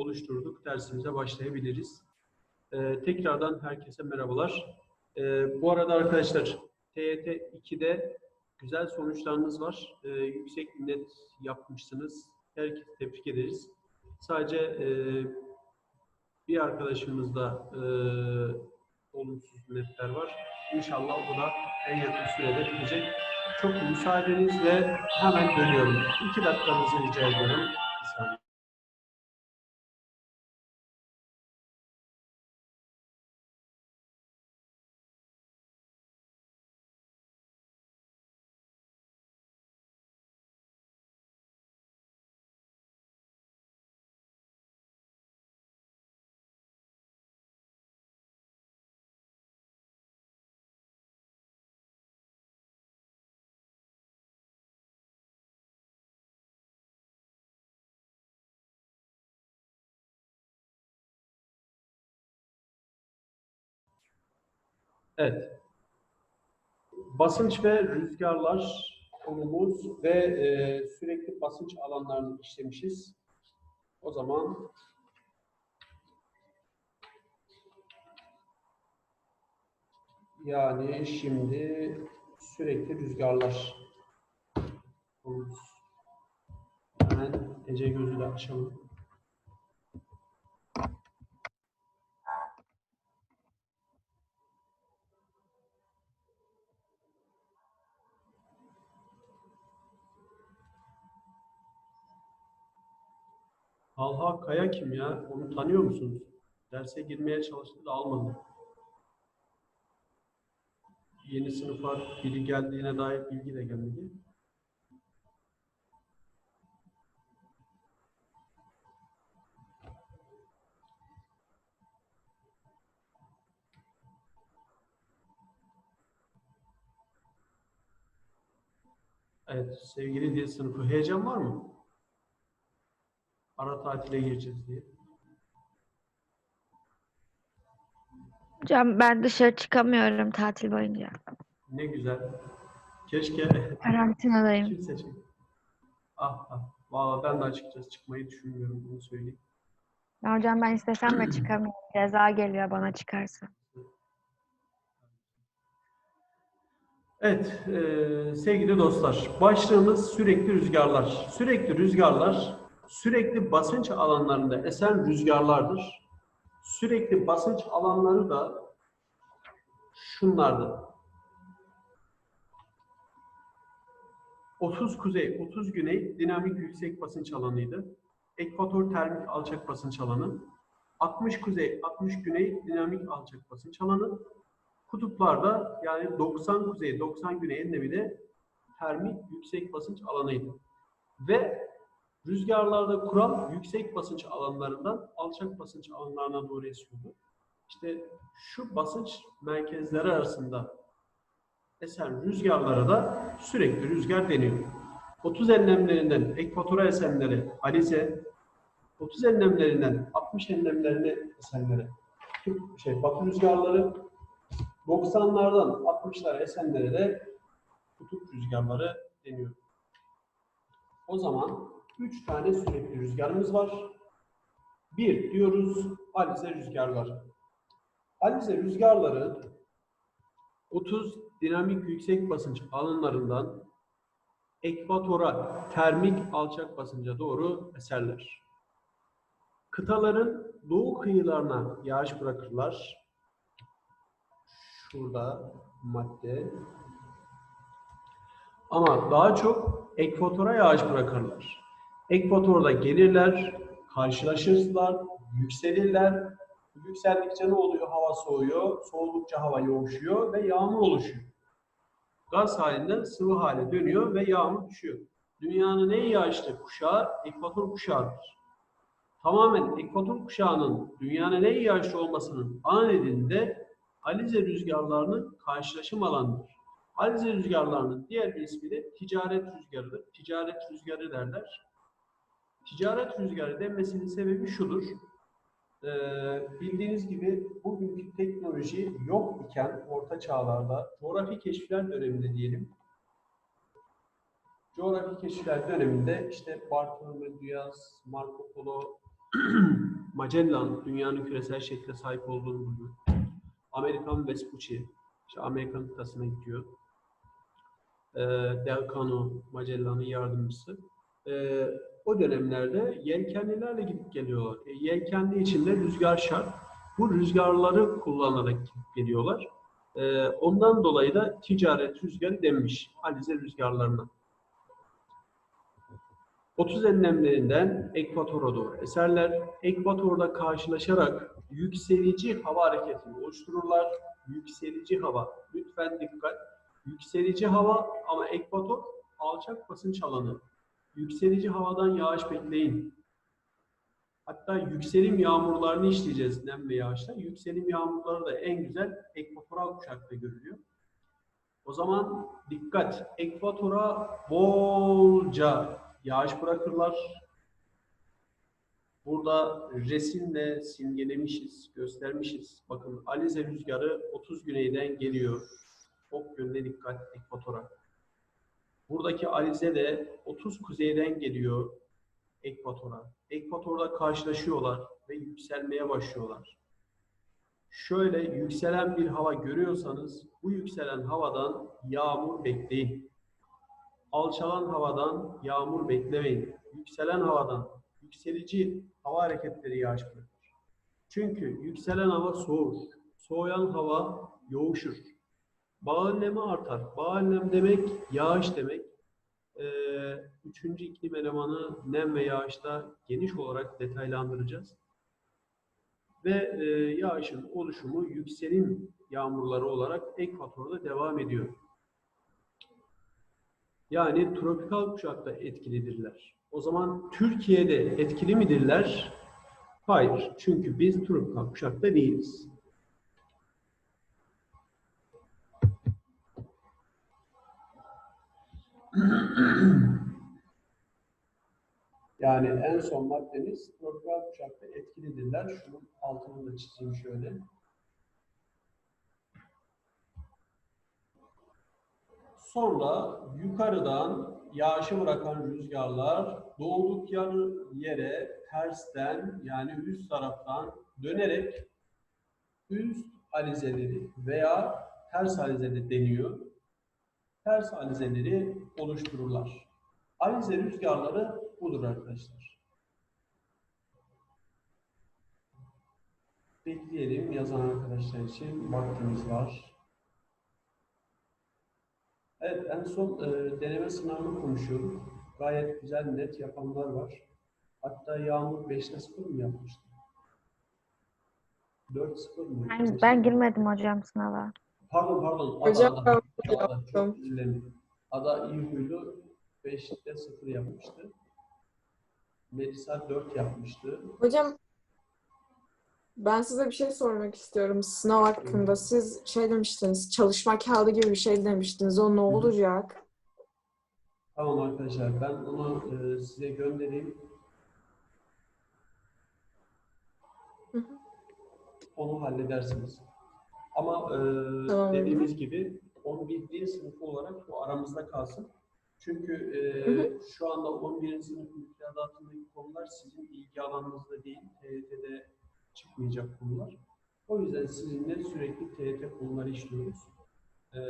oluşturduk. Dersimize başlayabiliriz. Ee, tekrardan herkese merhabalar. Ee, bu arada arkadaşlar TYT 2'de güzel sonuçlarınız var. Ee, yüksek net yapmışsınız. Herkese tebrik ederiz. Sadece e, bir arkadaşımızda e, olumsuz netler var. İnşallah o da en yakın sürede bitecek. Çok müsaadenizle hemen dönüyorum. İki dakikanızı rica ediyorum. Bir saniye. Evet. Basınç ve rüzgarlar konumuz ve e, sürekli basınç alanlarını işlemişiz. O zaman yani şimdi sürekli rüzgarlar konumuz. Hemen Ece gözü de açalım. Talha Kaya kim ya? Onu tanıyor musunuz? Derse girmeye çalıştı da almadı. Yeni sınıfa biri geldiğine dair bilgi de gelmedi. Evet, sevgili dil sınıfı. Heyecan var mı? Ara tatile gireceğiz diye. Hocam ben dışarı çıkamıyorum tatil boyunca. Ne güzel. Keşke Karantinadayım. kimse çek. Ah ah. Valla ben de açıkçası çıkmayı düşünmüyorum bunu söyleyeyim. Ya hocam ben istesem de çıkamıyorum. Ceza geliyor bana çıkarsa. Evet, eee, sevgili dostlar, başlığımız sürekli rüzgarlar. Sürekli rüzgarlar, sürekli basınç alanlarında esen rüzgarlardır. Sürekli basınç alanları da şunlardır. 30 kuzey, 30 güney dinamik yüksek basınç alanıydı. Ekvator termik alçak basınç alanı. 60 kuzey, 60 güney dinamik alçak basınç alanı. Kutuplarda yani 90 kuzey, 90 güney enlemi de termik yüksek basınç alanıydı. Ve rüzgarlarda kural yüksek basınç alanlarından alçak basınç alanlarına doğru esiyordu. İşte şu basınç merkezleri arasında esen rüzgarlara da sürekli rüzgar deniyor. 30 enlemlerinden ekvatora esenlere alize, 30 enlemlerinden 60 enlemlerine esenlere şey, batı rüzgarları 90'lardan 60'lara esenlere de kutup rüzgarları deniyor. O zaman 3 tane sürekli rüzgarımız var. Bir diyoruz alize rüzgarları. Alize rüzgarları 30 dinamik yüksek basınç alanlarından ekvatora termik alçak basınca doğru eserler. Kıtaların doğu kıyılarına yağış bırakırlar şurada madde. Ama daha çok ekvatora yağış bırakırlar. Ekvatorda gelirler, karşılaşırlar, yükselirler. Yükseldikçe ne oluyor? Hava soğuyor. Soğudukça hava yoğuşuyor ve yağmur oluşuyor. Gaz halinde sıvı hale dönüyor ve yağmur düşüyor. Dünyanın en yağışlı kuşağı ekvator kuşağıdır. Tamamen ekvator kuşağının dünyanın en yağışlı olmasının ana nedeni de Alize rüzgarlarının karşılaşım alanıdır. Alize rüzgarlarının diğer bir ismi de ticaret rüzgarıdır. Ticaret rüzgarı derler. Ticaret rüzgarı denmesinin sebebi şudur. Ee, bildiğiniz gibi bugünkü teknoloji yok iken orta çağlarda, coğrafi keşifler döneminde diyelim, coğrafi keşifler döneminde işte Bartolomé Diaz, Marco Polo, Magellan dünyanın küresel şekle sahip olduğunu buluyor. Amerikan Vespucci, işte Amerikan kıtasına gidiyor. Ee, Delcano, Magellan'ın yardımcısı. Ee, o dönemlerde yelkenlilerle gidip geliyorlar. E, yelkenli içinde rüzgar şart. Bu rüzgarları kullanarak gidip geliyorlar. Ee, ondan dolayı da ticaret rüzgarı denmiş. Alize rüzgarlarına. 30 enlemlerinden ekvatora doğru eserler. Ekvatorda karşılaşarak yükselici hava hareketini oluştururlar. Yükselici hava. Lütfen dikkat. Yükselici hava ama ekvator alçak basınç alanı. Yükselici havadan yağış bekleyin. Hatta yükselim yağmurlarını işleyeceğiz nem ve yağışta. Yükselim yağmurları da en güzel ekvatoral kuşakta görülüyor. O zaman dikkat. Ekvatora bolca yağış bırakırlar. Burada resimle simgelemişiz, göstermişiz. Bakın Alize rüzgarı 30 güneyden geliyor. Çok yönde dikkat ekvatora. Buradaki Alize de 30 kuzeyden geliyor ekvatora. Ekvatorda karşılaşıyorlar ve yükselmeye başlıyorlar. Şöyle yükselen bir hava görüyorsanız bu yükselen havadan yağmur bekleyin. Alçalan havadan yağmur beklemeyin. Yükselen havadan yükselici hava hareketleri yağış bırakır. Çünkü yükselen hava soğur. Soğuyan hava yoğuşur. Bağ nemi artar. Bağ nem demek yağış demek. Ee, üçüncü iklim elemanı nem ve yağışta geniş olarak detaylandıracağız. Ve e, yağışın oluşumu yükselim yağmurları olarak ekvatorda devam ediyor. Yani tropikal kuşakta etkilidirler. O zaman Türkiye'de etkili midirler? Hayır. Çünkü biz tropikal kuşakta değiliz. Yani en son maddemiz tropikal kuşakta etkilidirler. Şunun altını da çizeyim şöyle. Sonra yukarıdan yağışı bırakan rüzgarlar doğdukları yere tersten yani üst taraftan dönerek üst alizeleri veya ters alizeleri deniyor. Ters alizeleri oluştururlar. Alize rüzgarları budur arkadaşlar. Bekleyelim yazan arkadaşlar için vaktimiz var. Evet, en son e, deneme sınavını konuşuyorum. Gayet güzel, net yapanlar var. Hatta Yağmur 5'te 0 mı yapmıştı? 4-0 mı? Ben, ben girmedim hocam sınava. Pardon pardon. Hocam ben Ada. Çok dilerim. Ada iyi huylu 5'te 0 yapmıştı. Melisa 4 yapmıştı. Hocam ben size bir şey sormak istiyorum sınav hakkında. Siz şey demiştiniz, çalışma kağıdı gibi bir şey demiştiniz. O ne olacak? Tamam arkadaşlar ben onu e, size göndereyim. Hı hı. Onu halledersiniz. Ama e, Tamam. dediğimiz gibi 11. sınıf olarak bu aramızda kalsın. Çünkü e, Hı hı. şu anda 11. sınıf müfredatındaki konular sizin ilgi alanınızda değil, TYT'de çıkmayacak konular. O yüzden sizinle sürekli TYT konuları işliyoruz. E,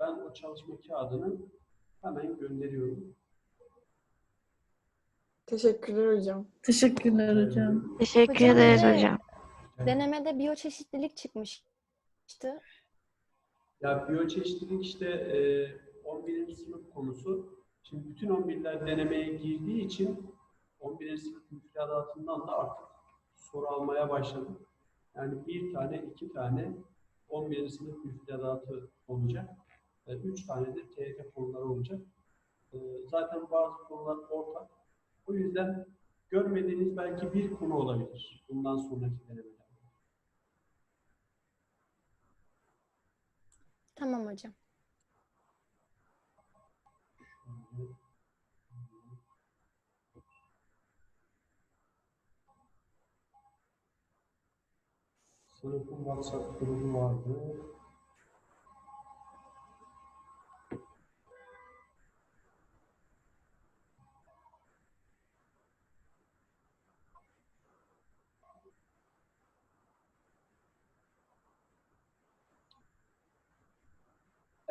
ben o çalışma kağıdını hemen gönderiyorum. Teşekkürler hocam. Teşekkürler hocam. Teşekkür Hocam, ederiz evet. hocam. Denemede biyoçeşitlilik çıkmıştı. Ya biyoçeşitlilik işte e, 11. sınıf konusu. Şimdi bütün 11'ler denemeye girdiği için 11. sınıf müfredatından da artık soru almaya başladım. Yani bir tane, iki tane 11. sınıf müfredatı olacak. E, üç tane de TYT konuları olacak. E, zaten bazı konular ortak. O yüzden görmediğiniz belki bir konu olabilir bundan sonraki denemelerde. Tamam hocam. Sınıfın WhatsApp grubu vardı.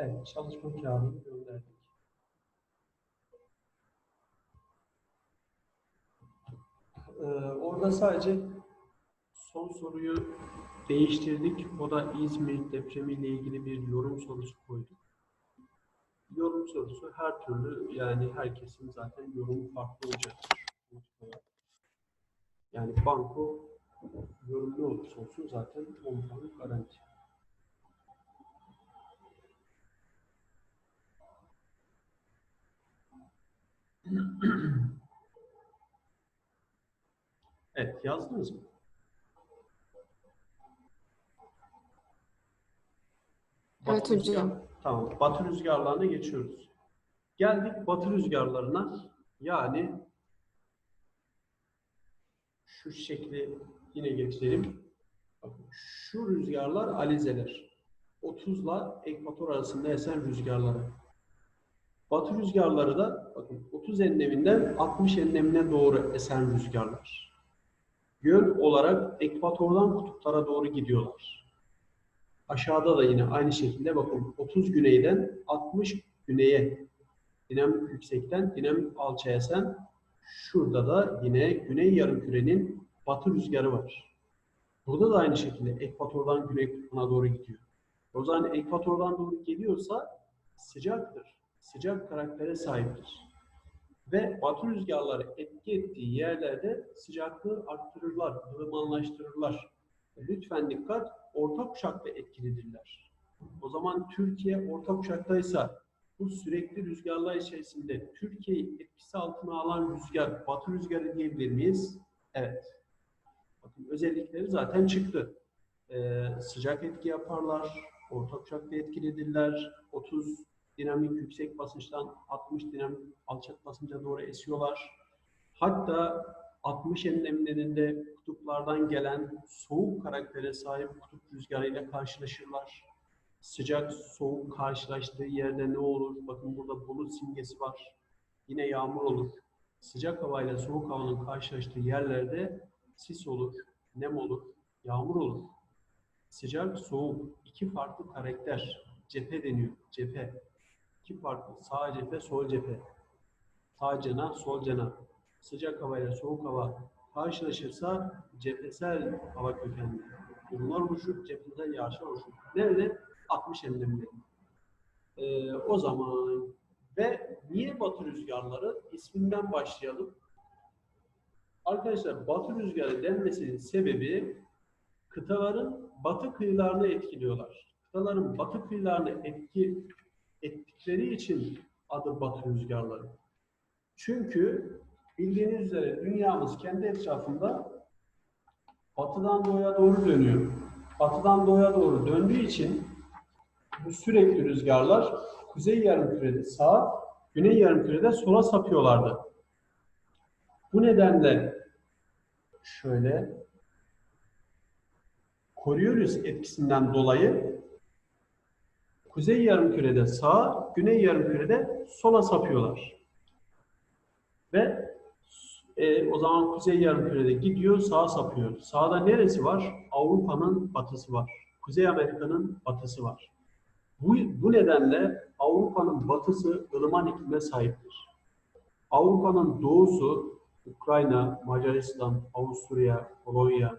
Evet, çalışma kağıdını gönderdik. Ee, orada sadece son soruyu değiştirdik. O da İzmir depremiyle ilgili bir yorum sorusu koyduk. Yorum sorusu her türlü yani herkesin zaten yorumu farklı olacaktır. Yani banko yorum ne olursa olsun zaten 10 puan garanti. Evet, yazdınız mı? Evet Batı hocam. rüzgar- Tamam, batı rüzgarlarına geçiyoruz. Geldik batı rüzgarlarına. Yani şu şekli yine. Bakın, şu rüzgarlar alizeler. 30 ile ekvator arasında esen rüzgarları. Batı rüzgarları da bakın 30 enleminden 60 enlemine doğru esen rüzgarlar. Yön olarak ekvatordan kutuplara doğru gidiyorlar. Aşağıda da yine aynı şekilde bakın 30 güneyden 60 güneye dinamik yüksekten dinamik alçaya esen şurada da yine güney yarımkürenin batı rüzgarı var. Burada da aynı şekilde ekvatordan güney kutbuna doğru gidiyor. O zaman ekvatordan doğru geliyorsa sıcaktır. Sıcak karaktere sahiptir. Ve batı rüzgarları etki ettiği yerlerde sıcaklığı arttırırlar, ılımanlaştırırlar. Lütfen dikkat, orta kuşakta etkilidirler. O zaman Türkiye orta kuşaktaysa bu sürekli rüzgarlar içerisinde Türkiye'yi etkisi altına alan rüzgar, batı rüzgarı diyebilir miyiz? Evet. Bakın özellikleri zaten çıktı. Ee, sıcak etki yaparlar, orta kuşakta etkilidirler, 30 dinamik yüksek basınçtan 60 dinamik alçak basınca doğru esiyorlar. Hatta 60 enlemlerinde kutuplardan gelen soğuk karaktere sahip kutup rüzgarıyla karşılaşırlar. Sıcak soğuk karşılaştığı yerde ne olur? Bakın burada bulut simgesi var. Yine yağmur olur. Sıcak havayla soğuk havanın karşılaştığı yerlerde sis olur, nem olur, yağmur olur. Sıcak, soğuk iki farklı karakter. Cephe deniyor. Cephe. İki farklı. Sağ cephe, sol cephe. Sağ cana, sol cana. Sıcak havayla soğuk hava karşılaşırsa cephesel hava kökenli durumlar oluşur. Cephesel yağışlar oluşur. Nerede? 60 enlemde. Ee, o zaman ve niye batı rüzgarları? İsminden başlayalım. Arkadaşlar batı rüzgarı denmesinin sebebi kıtaların batı kıyılarını etkiliyorlar. Kıtaların batı kıyılarını etki ettikleri için adı batı rüzgarları. Çünkü bildiğiniz üzere dünyamız kendi etrafında batıdan doğuya doğru dönüyor. Batıdan doğuya doğru döndüğü için bu sürekli rüzgarlar kuzey yarımkürede sağa, güney yarımkürede sola sapıyorlardı. Bu nedenle şöyle Coriolis etkisinden dolayı kuzey yarımkürede sağa, güney yarımkürede sola sapıyorlar. Ve e, o zaman kuzey yarımkürede gidiyor, sağa sapıyor. Sağda neresi var? Avrupa'nın batısı var. Kuzey Amerika'nın batısı var. Bu, bu nedenle Avrupa'nın batısı ılıman iklime sahiptir. Avrupa'nın doğusu Ukrayna, Macaristan, Avusturya, Polonya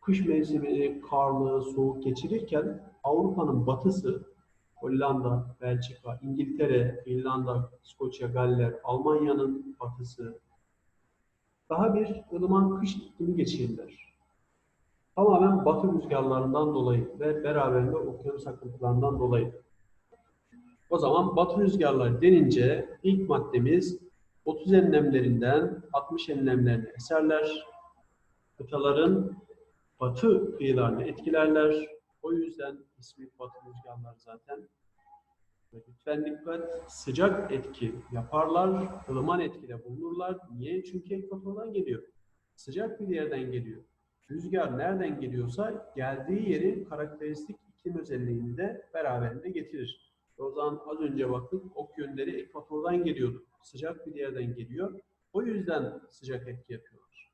kış mevsimini karlı, soğuk geçirirken Avrupa'nın batısı Hollanda, Belçika, İngiltere, İrlanda, İskoçya, Galler, Almanya'nın batısı daha bir ılıman kış iklimi geçirirler. Tamamen batı rüzgarlarından dolayı ve beraberinde okyanus akıntılarından dolayı. O zaman batı rüzgarları denince ilk maddemiz 30 enlemlerinden 60 enlemlerine eserler. Kıtaların batı kıyılarını etkilerler. O yüzden ismi batı rüzgarlar zaten. Lütfen dikkat, sıcak etki yaparlar, ılıman etkide bulunurlar. Niye? Çünkü ekvatordan geliyor. Sıcak bir yerden geliyor. Rüzgar nereden geliyorsa geldiği yerin karakteristik iklim özelliğini de beraberinde getirir. O zaman az önce baktık ok yönleri ekvatordan geliyordu. Sıcak bir yerden geliyor. O yüzden sıcak etki yapıyorlar.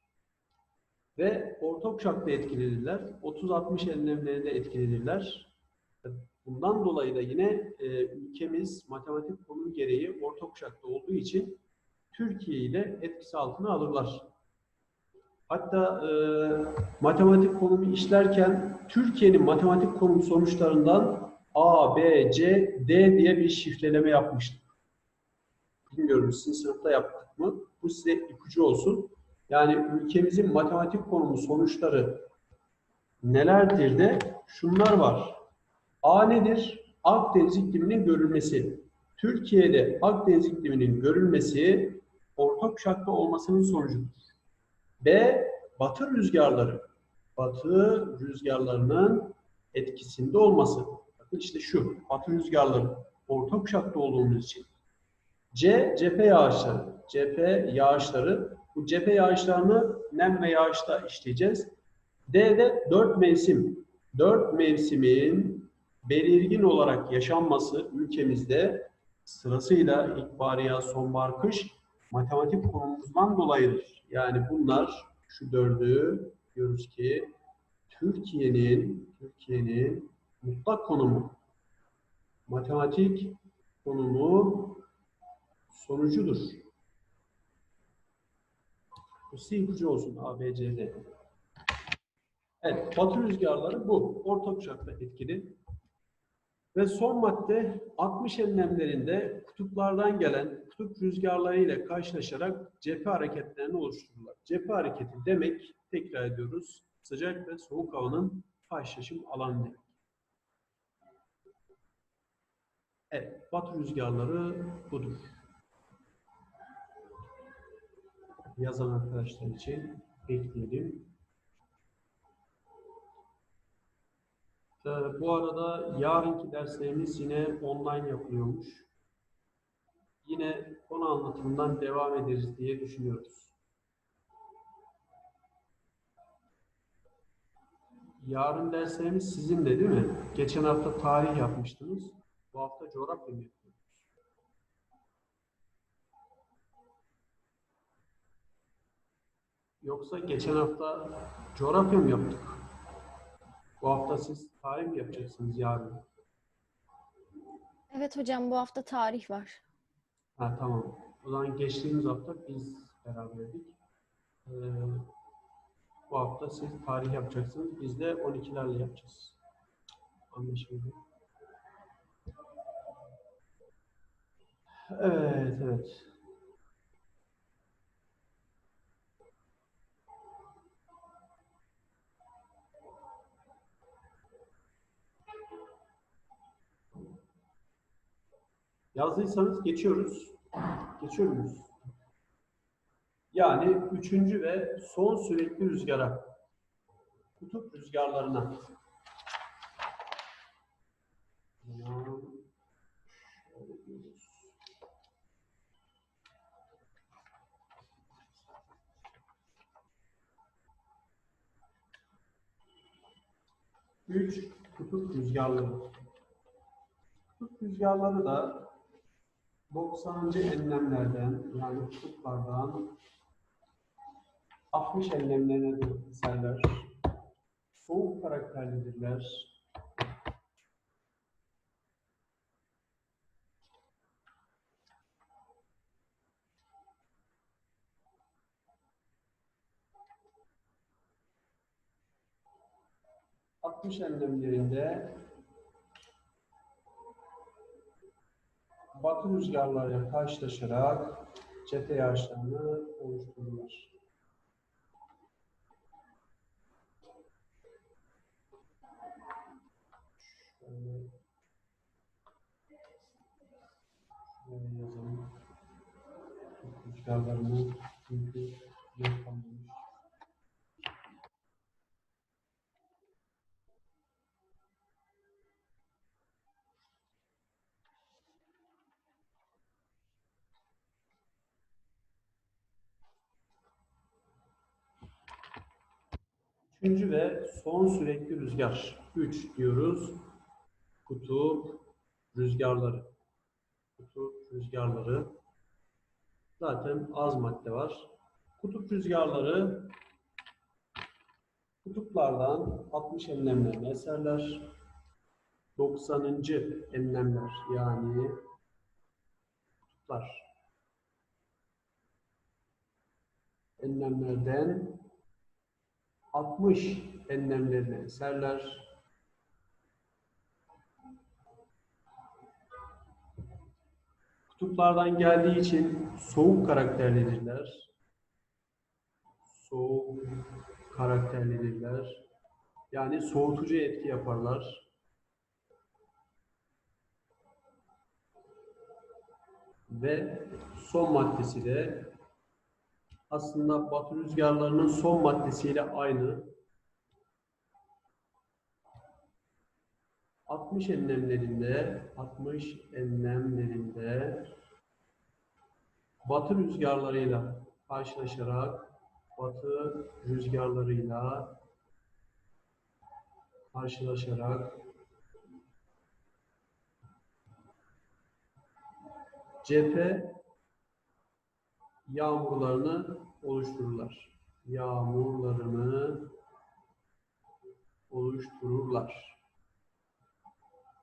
Ve orta kuşakta etkilediler. 30-60 enlemlerinde etkilediler. Bundan dolayı da yine e, ülkemiz matematik konumu gereği orta kuşakta olduğu için Türkiye ile etkisi altına alırlar. Hatta e, matematik konumu işlerken Türkiye'nin matematik konumu sonuçlarından A, B, C, D diye bir şifreleme yapmıştık. Bilmiyorum sizin sınıfta yaptık mı? Bu size ipucu olsun. Yani ülkemizin matematik konumu sonuçları nelerdir de şunlar var. A nedir? Akdeniz ikliminin görülmesi. Türkiye'de Akdeniz ikliminin görülmesi orta kuşakta olmasının sonucudur. B. Batı rüzgarları. Batı rüzgarlarının etkisinde olması. Bakın işte şu. Batı rüzgarları. Orta kuşakta olduğumuz için. C. Cephe yağışları. Cephe yağışları. Bu cephe yağışlarını nem ve yağışta işleyeceğiz. D de dört mevsim. Dört mevsimin belirgin olarak yaşanması ülkemizde sırasıyla ilkbahar, sonbahar, kış matematik konumuzdan dolayıdır. Yani bunlar şu dördü diyoruz ki Türkiye'nin Türkiye'nin mutlak konumu matematik konumu sonucudur. Bu C ipucu olsun A, B, C, D. Evet, batı rüzgarları bu. Orta kuşakta etkili. Ve son madde 60 enlemlerinde kutuplardan gelen kutup rüzgarları ile karşılaşarak cephe hareketlerini oluştururlar. Cephe hareketi demek, tekrar ediyoruz, sıcak ve soğuk havanın karşılaşım alanı demek. Evet, batı rüzgarları budur. Yazan arkadaşlar için bekleyelim. Bu arada yarınki derslerimiz yine online yapılıyormuş. Yine konu anlatımından devam ederiz diye düşünüyoruz. Yarın derslerimiz sizinle değil mi? Geçen hafta tarih yapmıştınız. Bu hafta coğrafya mı yapıyoruz? Yoksa geçen hafta coğrafya mı yaptık? Bu hafta siz tarih mi yapacaksınız yarın? Evet hocam bu hafta tarih var. Ha tamam. O zaman geçtiğimiz hafta biz beraberdik. Ee, bu hafta siz tarih yapacaksınız. Biz de 12'lerle yapacağız. Anlaşıldı. Evet, evet. Yazdıysanız geçiyoruz. Geçiyor muyuz? Yani üçüncü ve son sürekli rüzgara. Kutup rüzgarlarına. Üç kutup rüzgarları. Kutup rüzgarları da 90. enlemlerden yani kutuplardan 60 enlemlerine doğru eserler. Soğuk karakterlidirler. Altmış enlemlerinde batı rüzgarlarıyla karşılaşarak cephe yağışlarını oluştururlar. Şöyle, şöyle yazalım. Rüzgarlarını çünkü yok Üçüncü ve son sürekli rüzgar. Üç diyoruz. Kutup rüzgarları. Kutup rüzgarları. Zaten az madde var. Kutup rüzgarları kutuplardan 60 enlemlerine eserler. 90. enlemler yani kutuplar. Enlemlerden 60 enlemlerine eserler. Kutuplardan geldiği için soğuk karakterlidirler. Soğuk karakterlidirler. Yani soğutucu etki yaparlar. Ve son maddesi de aslında batı rüzgarlarının son maddesiyle aynı. 60 enlemlerinde 60 enlemlerinde batı rüzgarlarıyla karşılaşarak batı rüzgarlarıyla karşılaşarak cephe yağmurlarını oluştururlar. Yağmurlarını oluştururlar.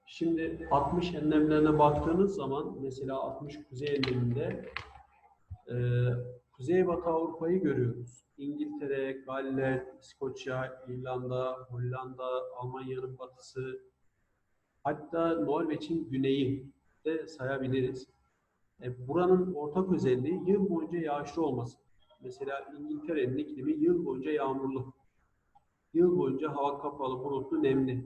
Şimdi 60 enlemlerine baktığınız zaman mesela 60 kuzey enleminde e, Kuzeybatı Avrupa'yı görüyoruz. İngiltere, Galler, İskoçya, İrlanda, Hollanda, Almanya'nın batısı, hatta Norveç'in güneyi de sayabiliriz. E, buranın ortak özelliği yıl boyunca yağışlı olması. Mesela İngiltere'nin iklimi yıl boyunca yağmurlu. Yıl boyunca hava kapalı, bulutlu, nemli.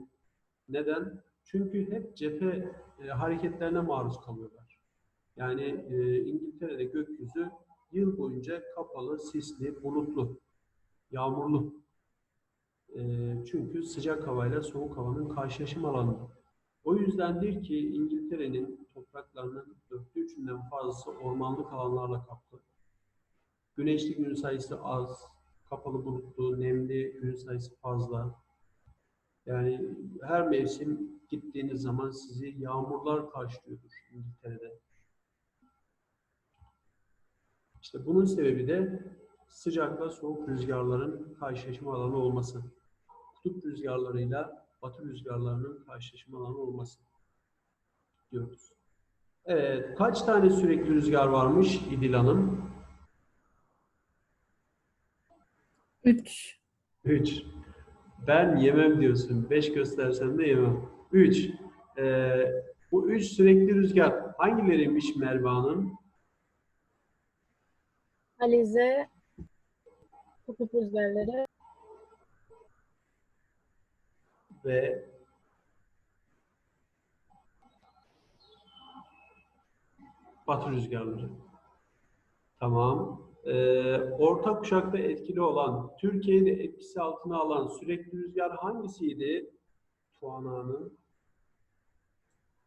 Neden? Çünkü hep cephe e, hareketlerine maruz kalıyorlar. Yani e, İngiltere'de gökyüzü yıl boyunca kapalı, sisli, bulutlu, yağmurlu. E, çünkü sıcak havayla soğuk havanın karşılaşım alanı. O yüzdendir ki İngiltere'nin topraklarının dörtte üçünden fazlası ormanlık alanlarla kaplı. Güneşli gün sayısı az, kapalı bulutlu, nemli gün sayısı fazla. Yani her mevsim gittiğiniz zaman sizi yağmurlar karşılıyordur İngiltere'de. İşte bunun sebebi de sıcakla soğuk rüzgarların karşılaşma alanı olması. Kutup rüzgarlarıyla batı rüzgarlarının karşılaşma alanı olması diyoruz. Evet, kaç tane sürekli rüzgar varmış İdil Hanım? 3. 3. Ben yemem diyorsun. 5 göstersem de yemem. 3. bu 3 sürekli rüzgar hangileriymiş Merve Hanım? Alize, kutup rüzgarları, ve batı rüzgarları. Tamam. Ee, orta kuşakta etkili olan, Türkiye'de etkisi altına alan sürekli rüzgar hangisiydi? Tuana Hanım,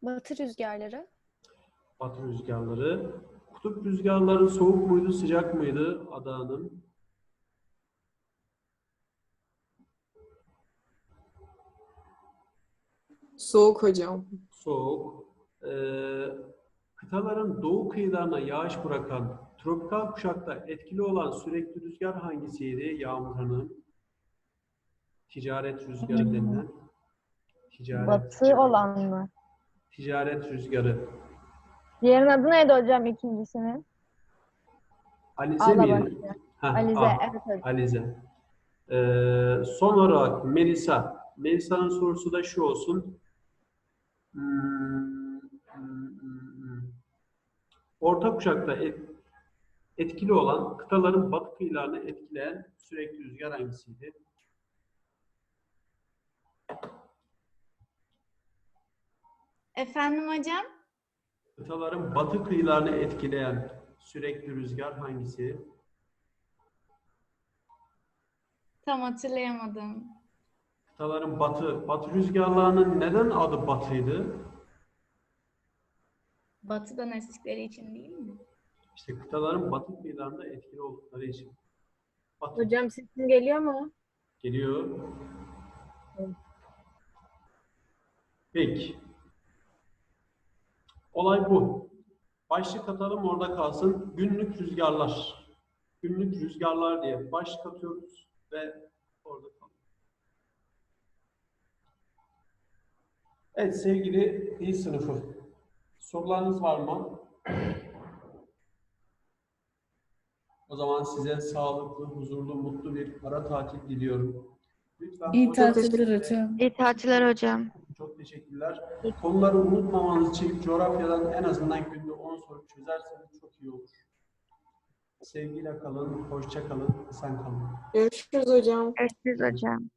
Batı rüzgarları. batı rüzgarları. Kutup rüzgarları soğuk muydu, sıcak mıydı Ada Hanım? Soğuk hocam. soğuk, ee, kıtaların doğu kıyılarına yağış bırakan, tropikal kuşakta etkili olan sürekli rüzgar hangisiydi Yağmur Hanım? Ticaret rüzgarı denilen. Ticaret, Batı olan mı? ticaret rüzgarı. Diğerinin adı neydi hocam ikincisinin? Alize Ağla miydi? Heh, Alize, ah, evet hocam. Alize. Ee, son olarak Melisa. Melisa'nın sorusu da şu olsun. Hmm. Orta kuşakta et- etkili olan kıtaların batı kıyılarını etkileyen sürekli rüzgar hangisiydi? Efendim hocam? Kıtaların batı kıyılarını etkileyen sürekli rüzgar hangisi? Tam hatırlayamadım. Kıtaların batı, batı rüzgarlarının neden adı batıydı? Batı'dan estikleri için değil mi? İşte kıtaların batı kıyılarında etkili oldukları için. Batı Hocam sesim geliyor mu? geliyor. Peki. Olay bu. Başlık atalım orada kalsın. Günlük rüzgarlar. Günlük rüzgarlar diye başlık atıyoruz ve orada kalıyor. Evet sevgili dil sınıfı. Sorularınız var mı? O zaman size sağlıklı, huzurlu, mutlu bir ara tatil diliyorum. Lütfen İyi hocam- tatiller hocam. İyi tatiller hocam. Çok teşekkürler. Konuları unutmamanız için coğrafyadan en azından günde 10 soru çözerseniz çok iyi olur. Sevgiyle kalın, hoşça kalın, sen kalın. Görüşürüz hocam. Görüşürüz hocam.